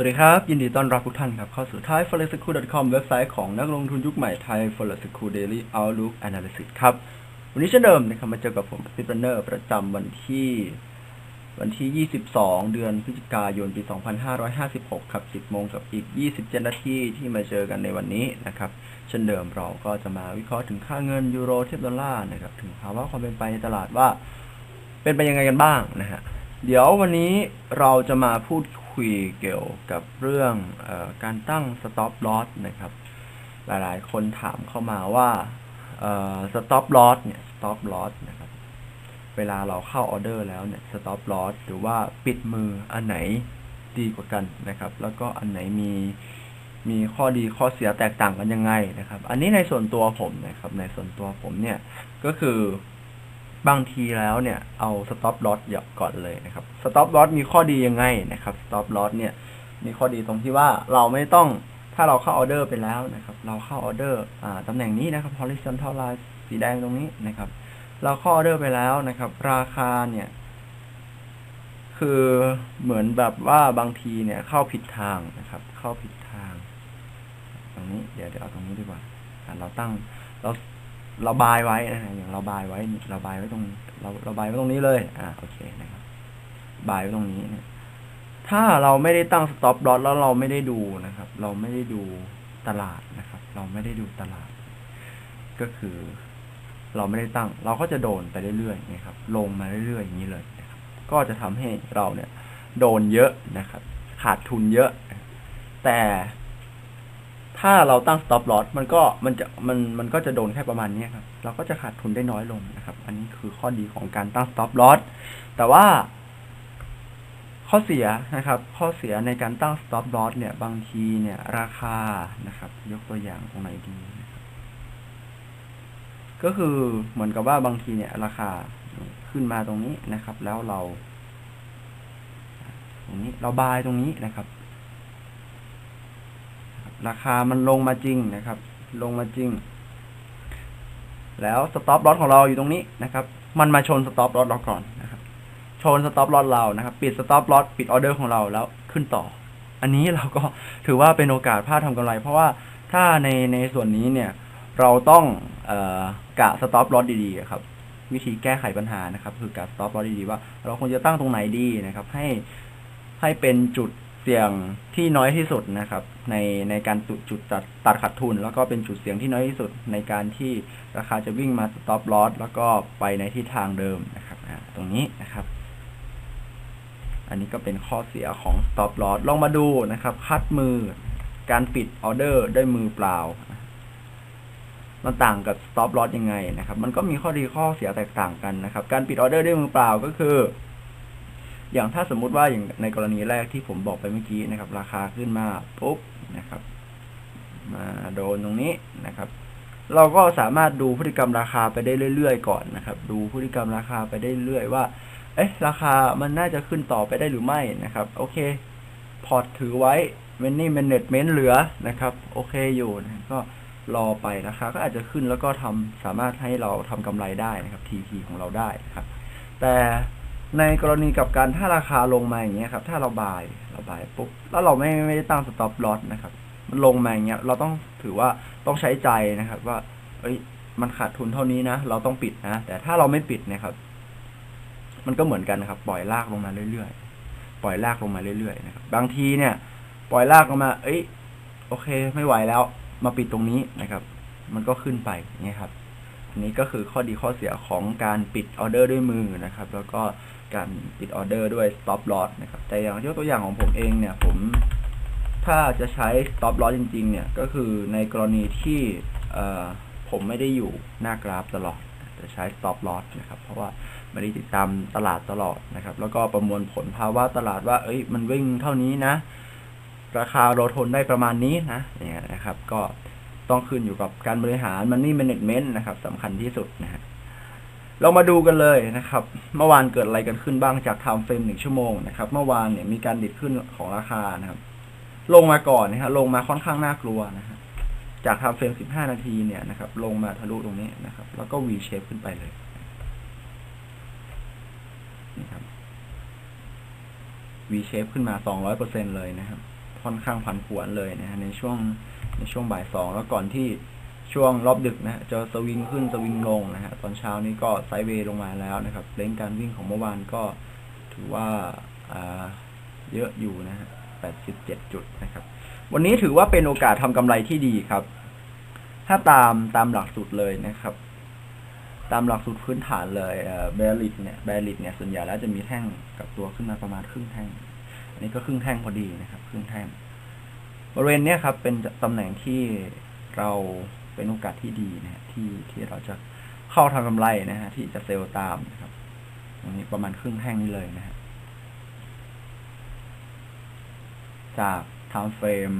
สวัสดีครับ ยินดีต้อนรับทุกท่านครับเข้าสู่ thaiforexschool.com เว็บไซต์ของนักลงทุนยุคใหม่ Thai Forex School Daily Outlook Analysis ครับ วันนี้เช่นเดิมนะครับมาเจอกับผมพิปเนอร์ประจำวันที่ วันที่ 22 เดือนพฤศจิกายนปี 2556 ครับ 10 โมงกับอีก 27 นาทีที่มาเจอกันในวันนี้นะครับ เช่นเดิมเราก็จะมาวิเคราะห์ถึงค่าเงินยูโรเทียบดอลลาร์นะครับถึงภาวะความเป็นไปในตลาดว่า เป็นไปยังไงกันบ้างนะฮะเดี๋ยววันนี้เราจะมาพูด คุยเกี่ยวกับเรื่องอการตั้ง stop loss นะครับ หลายๆ คนถามเข้ามาว่าเอ่อ stop loss เนี่ย stop loss นะครับ เวลาเราเข้าออเดอร์แล้วเนี่ย stop loss หรือว่าปิดมืออันไหนดีกว่ากันนะครับ แล้วก็อันไหนมีมีข้อดีข้อเสียแตกต่างกันยังไงนะครับ อันนี้ในส่วนตัวผมนะครับ ในส่วนตัวผมเนี่ยก็คือ บางทีแล้วเนี่ยเอา stop loss หยอกก่อนเลยนะครับ stop loss มีข้อดียังไงนะครับ stop loss เนี่ยมีข้อดีตรงที่ว่าเราไม่ต้องถ้าเราเข้าออเดอร์ไปแล้วนะครับ เราเข้าออเดอร์ตำแหน่งนี้นะครับ horizontal line สีแดงตรงนี้นะครับ เราเข้าออเดอร์ไปแล้วนะครับ ราคาเนี่ย คือเหมือนแบบว่าบางทีเนี่ยเข้าผิดทางนะครับ เข้าผิดทาง ตรงนี้เดี๋ยวเดี๋ยวเอาตรงนี้ดีกว่าเราตั้งเรา ราบายไว้นะฮะอย่างเราบายไว้เราบายไว้ตรงเราเราบายไว้ตรงนี้เลยอ่าโอเคนะครับบายไว้ตรงนี้นี่ยถ้าเราไม่ได้ตั้ง stop loss แล้วเราไม่ได้ดูนะครับ เราไม่ได้ดูตลาดนะครับ เราไม่ได้ดูตลาด ก็คือ เราไม่ได้ตั้ง เราก็จะโดนไปเรื่อยๆนะครับ ลงมาเรื่อยๆอย่างนี้เลยนะครับก็จะทำให้เราเนี่ย โดนเยอะนะครับ ขาดทุนเยอะ แต่ ถ้าเราตั้ง stop loss มันก็มันจะมันมันก็จะโดนแค่ประมาณนี้ครับ เราก็จะขาดทุนได้น้อยลงนะครับ อันนี้คือข้อดีของการตั้ง stop loss แต่ว่า ข้อเสียนะครับ ข้อเสียในการตั้ง stop loss เนี่ย บางทีเนี่ยราคานะครับ ยกตัวอย่างตรงไหนดีนะครับ ก็คือเหมือนกับว่าบางทีเนี่ย ราคาขึ้นมาตรงนี้นะครับ แล้วเรา ตรงนี้เราบายตรงนี้นะครับ ราคามันลงมาจริงนะครับ ลงมาจริง แล้วสต็อปลอสของเราอยู่ตรงนี้นะครับ มันมาชนสต็อปลอสเราก่อนนะครับ ชนสต็อปลอสเรานะครับ ปิดสต็อปลอสปิดออเดอร์ของเราแล้วขึ้นต่อ อันนี้เราก็ถือว่าเป็นโอกาสพลาดทำกำไร เพราะว่าถ้าในในส่วนนี้เนี่ยเราต้องออกะสต็อปลอสดีๆครับวิธีแก้ไขปัญหานะครับ คือกะสต็อปลอสดีๆว่า เราควรจะตั้งตรงไหนดีนะครับ ให้ให้เป็นจุด สี่ยงที่น้อยที่สุดนะครับ ในในการจุดจุดตัดตัดขาดทุน แล้วก็เป็นจุดเสี่ยงที่น้อยที่สุดในการที่ราคาจะวิ่งมาสต็อปลอสแล้วก็ไปในทิศทางเดิมนะครับตรงนี้นะครับ อันนี้ก็เป็นข้อเสียของ stop loss ลองมาดูนะครับ คัดมือการปิดออเดอร์ด้วยมือเปล่ามันต่างกับ stop loss ยังไงนะครับ มันก็มีข้อดีข้อเสียแตกต่างกันนะครับ การปิดออเดอร์ด้วยมือเปล่าก็คือ อย่างถ้าสมมุติว่าอย่างในกรณีแรกที่ผมบอกไปเมื่อกี้นะครับ ราคาขึ้นมาปุ๊บนะครับ มาโดนตรงนี้นะครับ เราก็สามารถดูพฤติกรรมราคาไปได้เรื่อยๆก่อนนะครับ ดูพฤติกรรมราคาไปได้เรื่อยว่า เอ๊ะราคามันน่าจะขึ้นต่อไปได้หรือไม่นะครับ โอเค พอร์ตถือไว้เมนนี่เมนเนจเมนต์เหลือนะครับ โอเคอยู่นะก็รอไปราคาก็อาจจะขึ้นแล้วก็ทำสามารถให้เราทำกำไรได้นะครับ TP ของเราได้นะครับ แต่ ในกรณีกับการถ้าราคาลงมาอย่างเงี้ยครับ ถ้าเราบายเราบายปุ๊บแล้วเราไม่ไม่ได้ตั้งสต็อปลอสนะครับ มันลงมาอย่างเงี้ยเราต้องถือว่าต้องใช้ใจนะครับ ว่า เอ้ย มันขาดทุนเท่านี้นะเราต้องปิดนะแต่ถ้าเราไม่ปิดเนะครับ มันก็เหมือนกันนะครับปล่อยลากลงมาเรื่อยๆปล่อยลากลงมาเรื่อยๆนะครับ บางทีเนี่ย ปล่อยลากลงมา เอ้ย โอเค ไม่ไหวแล้ว มาปิดตรงนี้นะครับ มันก็ขึ้นไปเนี่ยครับ นี้ก็คือข้อดีข้อเสียของการปิดออเดอร์ด้วยมือนะครับ แล้วก็การปิดออเดอร์ด้วย stop loss นะครับ แต่อย่างยกตัวอย่างของผมเองเนี่ย ผมถ้าจะใช้ stop loss จริง ๆ เนี่ย ก็คือในกรณีที่ผมไม่ได้อยู่หน้ากราฟตลอด จะใช้ stop loss นะครับ เพราะว่าไม่ได้ติดตามตลาดตลอดนะครับ แล้วก็ประมวลผลภาวะตลาดว่า เอ้ย มันวิ่งเท่านี้นะ ราคาเรทนได้ประมาณนี้นะเนี่ยนะครับ ก็ ต้องขึ้นอยู่กับการบริหารมันนี่ management นะครับสำคัญที่สุดนะฮะเรามาดูกันเลยนะครับ เมื่อวานเกิดอะไรกันขึ้นบ้างจาก time frame หนึ่งชั่วโมงนะครับ เมื่อวานเนี่ยมีการดิดขึ้นของราคานะครับ ลงมาก่อนนะฮะลงมาค่อนข้างน่ากลัวนะฮะจาก time frame 15นาทีเนี่ยนะครับ ลงมาทะลุตรงนี้นะครับ แล้วก็ V shape ขึ้นไปเลยนี่ครับ V shape ขึ้นมา200%เลยนะครับ ค่อนข้างผันผวนเลยนะฮะในช่วงในช่วงบ่ายสองแล้วก่อนที่ช่วงรอบดึกนะจะสวิงขึ้นสวิงลงนะฮะตอนเช้านี้ก็ไซด์เวย์ลงมาแล้วนะครับเร่งการวิ่งของเมื่อวานก็ถือว่าอ่าเยอะอยู่นะฮะ87 จุดนะครับ วันนี้ถือว่าเป็นโอกาสทำกำไรที่ดีครับ ถ้าตามตามหลักสูตรเลยนะครับ ตามหลักสูตรพื้นฐานเลยเบลลิตเนี่ยเบลลิตเนี่ยส่วนใหญ่แล้วจะมีแท่งกับตัวขึ้นมาประมาณครึ่งแท่ง อันนี้ก็ครึ่งแท่งพอดีนะครับ ครึ่งแท่งบริเวณนี้ครับ เป็นตำแหน่งที่เราเป็นโอกาสที่ดีนะฮะที่ที่เราจะเข้าทำกำไรนะฮะที่จะเซลล์ตามนะครับตรงนี้ประมาณครึ่งแท่งนี้เลยนะฮะจาก time frame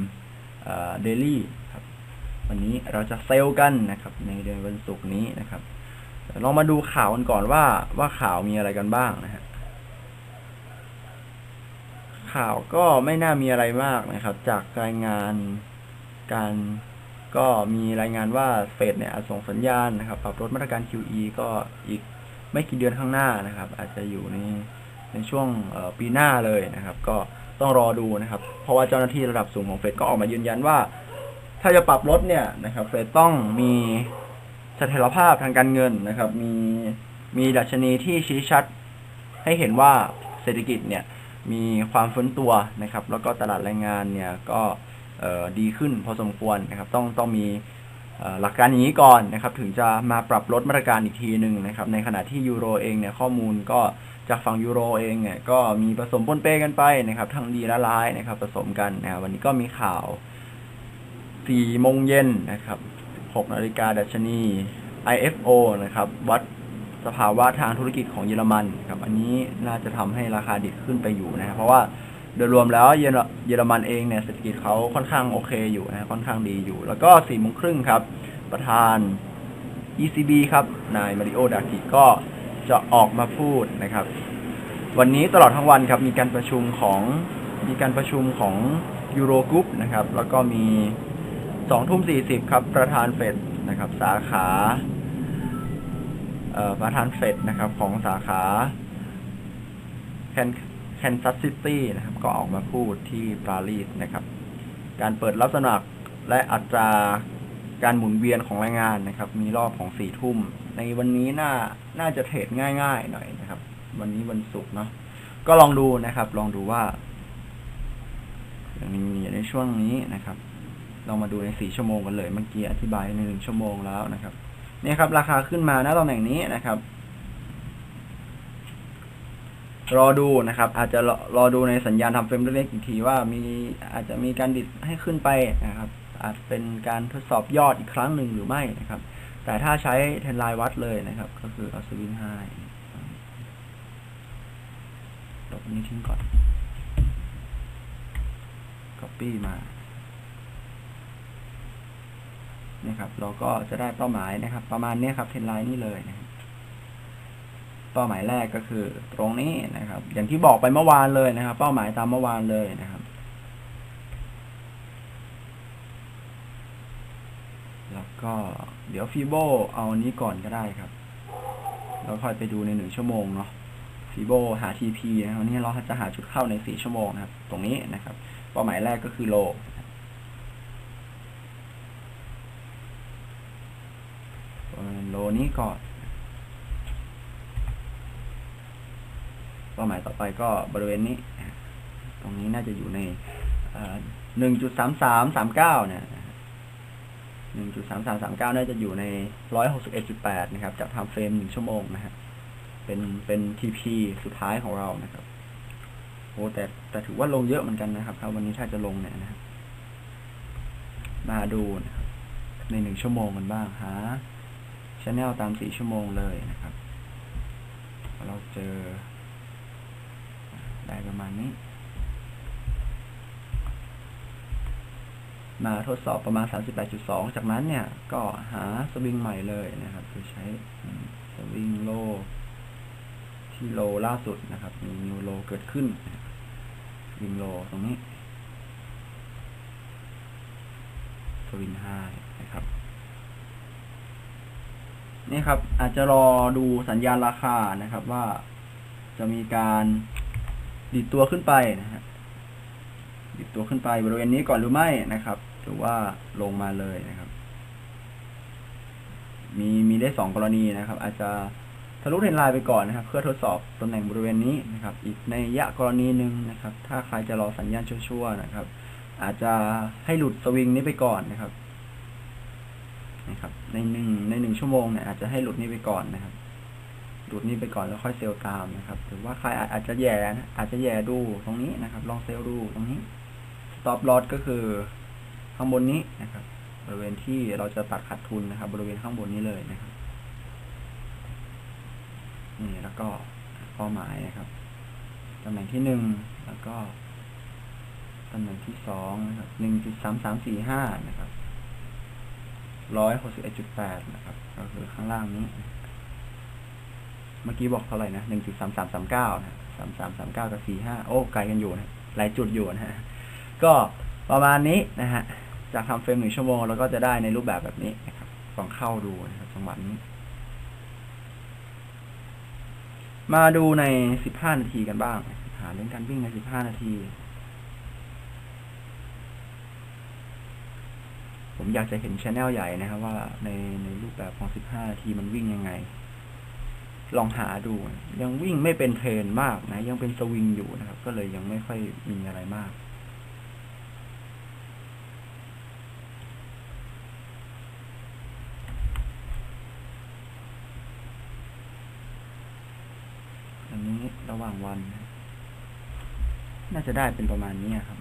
เดลี่ครับ วันนี้เราจะเซลล์กันนะครับ ในเดือนวันศุกร์นี้นะครับลองมาดูข่าวกันก่อนว่าว่าข่าวมีอะไรกันบ้างนะฮะ ข่าวก็ไม่น่ามีอะไรมากนะครับ จากรายงานการก็มีรายงานว่าเฟดเนี่ยอาจส่งสัญญาณนะครับ ปรับลดมาตรการ QE ก็อีกไม่กี่เดือนข้างหน้านะครับ อาจจะอยู่ในในช่วงปีหน้าเลยนะครับ ก็ต้องรอดูนะครับ เพราะว่าเจ้าหน้าที่ระดับสูงของเฟดก็ออกมายืนยันว่า ถ้าจะปรับลดเนี่ยนะครับ เฟดต้องมีเสถียรภาพทางการเงินนะครับ มีมีดัชนีที่ชี้ชัดให้เห็นว่าเศรษฐกิจเนี่ย มีความฟื้นตัวนะครับ แล้วก็ตลาดแรงงานเนี่ยก็ดีขึ้นพอสมควรนะครับ ต้องต้องมีหลักการอย่างนี้ก่อนนะครับ ถึงจะมาปรับลดมาตรการอีกทีหนึ่งนะครับ ในขณะที่ยูโรเองเนี่ยข้อมูลก็จากฝั่งยูโรเองเนี่ยก็มีผสมปนเปกันไปนะครับ ทั้งดีและร้ายนะครับผสมกันนะครับวันนี้ก็มีข่าว4โมงเย็นนะครับ6นาฬิกาดัชนี IFO นะครับ วัด สภาวะทางธุรกิจของเยอรมันครับอันนี้น่าจะทำให้ราคาดิดขึ้นไปอยู่นะครับเพราะว่าโดยรวมแล้วเยอรเยอรมันเองเนี่ยเศรษฐกิจเขาค่อนข้างโอเคอยู่นะค่อนข้างดีอยู่ แล้วก็4โมงครึ่งครับ ประธาน ECB ครับนายมาริโอดากิก็จะออกมาพูดนะครับ วันนี้ตลอดทั้งวันครับมีการประชุมของมีการประชุมของยูโรกรุ๊ปนะครับ แล้วก็มีสองทุ่มสี่สิบครับ ประธานเฟดนะครับ สาขา ประธานเฟดนะครับของสาขาแคนซัสซิตี้นะครับก็ออกมาพูดที่ปารีสนะครับ การเปิดรับสมัครและอัตราการหมุนเวียนของแรงงานนะครับ มีรอบของสี่ทุ่ม ในวันนี้น่าน่าจะเทรดง่ายๆหน่อยนะครับ วันนี้วันศุกร์เนาะก็ลองดูนะครับ ลองดูว่าอย่างนี้ในช่วงนี้นะครับ ลองมาดูในสี่ชั่วโมงกันเลย เมื่อกี้อธิบายในหนึ่งชั่วโมงแล้วนะครับ เนี่ยครับ ราคาขึ้นมาณตำแหน่งนี้นะครับ รอดูนะครับ อาจจะรอรอดูในสัญญาณทำเฟรมเล็กๆอีกทีว่ามีอาจจะมีการดิดให้ขึ้นไปนะครับ อาจเป็นการทดสอบยอดอีกครั้งหนึ่งหรือไม่นะครับ แต่ถ้าใช้เทนไลน์วัดเลยนะครับ ก็คือเอาสวิงไฮลบนี้ทิ้งก่อน copy มา นี่ครับ เราก็จะได้เป้าหมายนะครับ ประมาณนี้ครับเทรนไลน์นี่เลยนะครับเป้าหมายแรกก็คือ ตรงนี้นะครับ อย่างที่บอกไปเมื่อวานเลยนะครับ เป้าหมายตามเมื่อวานเลยนะครับ แล้วก็เดี๋ยวฟีโบเอาอันนี้ก่อนก็ได้ครับแล้วค่อยไปดูในหนึ่งชั่วโมงเนาะฟีโบหา TP นะครับวันนี้เราจะหาจุดเข้าในสี่ชั่วโมงนะครับ ตรงนี้นะครับ เป้าหมายแรกก็คือโล โลนี้ก่อน เป้าหมายต่อไปก็บริเวณนี้ ตรงนี้น่าจะอยู่ในหนึ่งจุดสามสามสามเก้าเนี่ยหนึ่งจุดสามสามสามเก้าน่าจะอยู่ในร้อยหกสิบเอ็ดจุดแปดนะครับ จากไทม์เฟรมหนึ่งชั่วโมงนะฮะ เป็นเป็นทีพีสุดท้ายของเรานะครับโอ้แต่แต่ถือว่าลงเยอะเหมือนกันนะครับถ้าวันนี้ถ้าจะลงเนี่ยนะครับมาดูนะครับในหนึ่งชั่วโมงกันบ้างหา ชแนลตามสี่ชั่วโมงเลยนะครับ เราเจอ ได้ประมาณนี้ มาทดสอบประมาณ 38.2 จากนั้นเนี่ย ก็หาสวิงใหม่เลยนะครับ คือใช้สวิงโล ที่โลล่าสุดนะครับ มีนิวโลเกิดขึ้น สวิงโลตรงนี้สวิงไฮ นี่ครับ อาจจะรอดูสัญญาณราคานะครับว่าจะมีการดีดตัวขึ้นไปนะฮะดิบตัวขึ้นไปบริเวณนี้ก่อนหรือไม่นะครับ หรือว่าลงมาเลยนะครับ มีมีได้สองกรณีนะครับ อาจจะทะลุเทรนไลน์ไปก่อนนะครับ เพื่อทดสอบตำแหน่งบริเวณนี้นะครับ อีกในยะกรณีหนึ่งนะครับ ถ้าใครจะรอสัญญาณชั่วๆนะครับ อาจจะให้หลุดสวิงนี้ไปก่อนนะครับนะครับ ในหนึ่งในหนึ่งชั่วโมงเนี่ยอาจจะให้หลุดนี้ไปก่อนนะครับ หลุดนี้ไปก่อนแล้วค่อยเซลล์ตามนะครับหรือว่าใครอาจจะแย่นะอาจจะแย่ดูตรงนี้นะครับ ลองเซลล์ดูตรงนี้ stop loss ก็คือข้างบนนี้นะครับ บริเวณที่เราจะตัดขาดทุนนะครับ บริเวณข้างบนนี้เลยนะครับนี่แล้วก็เป้าหมายนะครับตำแหน่งที่หนึ่งแล้วก็ตำแหน่งที่สองนะครับหนึ่งจุดสามสามสี่ห้านะครับ ร้อยหกสิบเอ็ดจุดแปดนะครับ ก็คือข้างล่างนี้ เมื่อกี้บอกเท่าไหร่นะหนึ่งจุดสามสามสามเก้านะสามสามสามเก้ากับสี่ห้าโอ้ไกลกันอยู่นะหลายจุดอยู่นะฮะก็ประมาณนี้นะฮะจากทำเฟรมหนึ่งชั่วโมงเราก็จะได้ในรูปแบบแบบนี้นะครับลองเข้าดูนะครับจังหวะนี้ มาดูในสิบห้านาทีกันบ้าง หาเรื่องการวิ่งในสิบห้านาที ผมอยากจะเห็นชแนลใหญ่นะครับ ว่าในในรูปแบบของสิบห้านาทีมันวิ่งยังไง ลองหาดู ยังวิ่งไม่เป็นเทรนมากนะ ยังเป็นสวิงอยู่นะครับ ก็เลยยังไม่ค่อยมีอะไรมากอันนี้ระหว่างวัน น่าจะได้เป็นประมาณนี้ครับ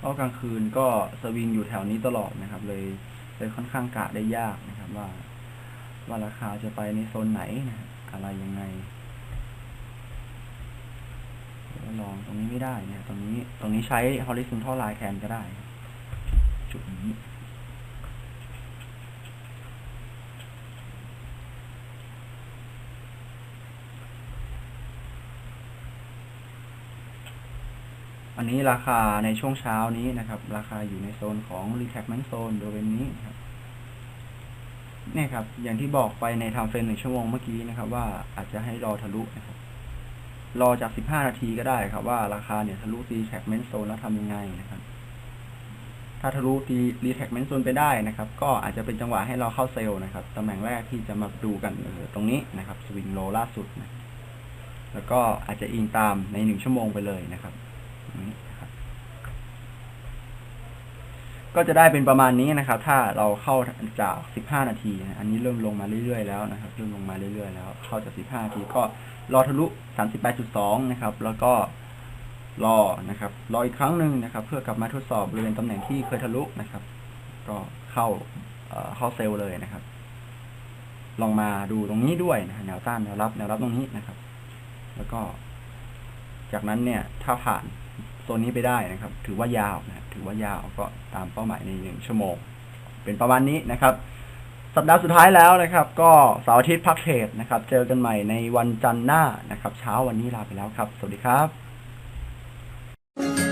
เพราะกลางคืนก็สวิงอยู่แถวนี้ตลอดนะครับ เลยเลยค่อนข้างกะได้ยากนะครับ ว่า ว่าราคาจะไปในโซนไหนนะอะไรยังไงลองตรงนี้ไม่ได้เนี่ยตรงนี้ตรงนี้ใช้ horizontal line แทนก็ได้ จุดนี้ อันนี้ราคาในช่วงเช้านี้นะครับ ราคาอยู่ในโซนของ retracement zone บริเวณนี้ครับเนี่ยครับ อย่างที่บอกไปใน time frame หนึ่งชั่วโมงเมื่อกี้นะครับ ว่าอาจจะให้รอทะลุนะครับ รอจาก 15 นาทีก็ได้ครับ ว่าราคาเนี่ยทะลุ retracement zone แล้วทำยังไงนะครับ ถ้าทะลุ retracement zone ไปได้นะครับ ก็อาจจะเป็นจังหวะให้เราเข้าเซลล์นะครับตำแหน่งแรกที่จะมาดูกันตรงนี้นะครับสวิงโลล่าสุดนะแล้วก็อาจจะอิงตามในหนึ่งชั่วโมงไปเลยนะครับ นี้ครับ ก็จะได้เป็นประมาณนี้นะครับ ถ้าเราเข้าจาก 15 นาที อันนี้เริ่มลงมาเรื่อยๆแล้วนะครับ เริ่มลงมาเรื่อยๆแล้ว เข้าจาก 15 นาทีก็รอทะลุ 38.2 นะครับ แล้วก็รอนะครับ รออีกครั้งหนึ่งนะครับ เพื่อกลับมาทดสอบบริเวณตำแหน่งที่เคยทะลุนะครับ ก็เข้าเอ่อเข้าเซลล์เลยนะครับ ลองมาดูตรงนี้ด้วยนะแนวต้านแนวรับ แนวรับตรงนี้นะครับ แล้วก็ จากนั้นเนี่ย ถ้าผ่าน ตัวนี้ไปได้นะครับ ถือว่ายาวนะถือว่ายาวก็ตามเป้าหมายในหนึ่งชั่วโมง เป็นประมาณนี้นะครับ สัปดาห์สุดท้ายแล้วนะครับ ก็เสาร์อาทิตย์พักเทรดนะครับ เจอกันใหม่ในวันจันทร์หน้านะครับ เช้าวันนี้ลาไปแล้วครับ สวัสดีครับ